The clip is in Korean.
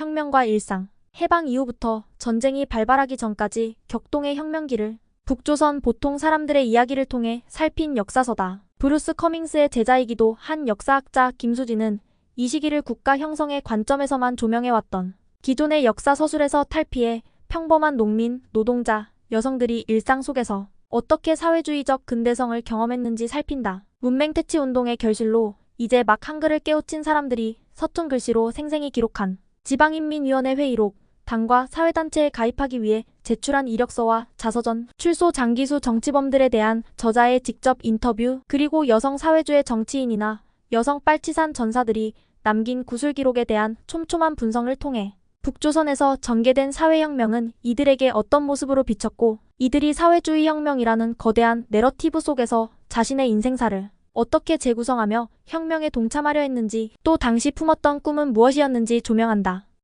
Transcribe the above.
혁명과 일상. 해방 이후부터 전쟁이 발발하기 전까지 격동의 혁명기를 북조선 보통 사람들의 이야기를 통해 살핀 역사서다. 브루스 커밍스의 제자이기도 한 역사학자 김수진은 이 시기를 국가 형성의 관점에서만 조명해왔던 기존의 역사 서술에서 탈피해 평범한 농민, 노동자, 여성들이 일상 속에서 어떻게 사회주의적 근대성을 경험했는지 살핀다. 문맹 퇴치 운동의 결실로 이제 막 한글을 깨우친 사람들이 서툰 글씨로 생생히 기록한 지방인민위원회 회의록, 당과 사회단체에 가입하기 위해 제출한 이력서와 자서전, 출소 장기수 정치범들에 대한 저자의 직접 인터뷰, 그리고 여성 사회주의 정치인이나 여성 빨치산 전사들이 남긴 구술 기록에 대한 촘촘한 분석을 통해 북조선에서 전개된 사회혁명은 이들에게 어떤 모습으로 비쳤고 이들이 사회주의 혁명이라는 거대한 내러티브 속에서 자신의 인생사를 어떻게 재구성하며 혁명에 동참하려 했는지 또 당시 품었던 꿈은 무엇이었는지 조명한다.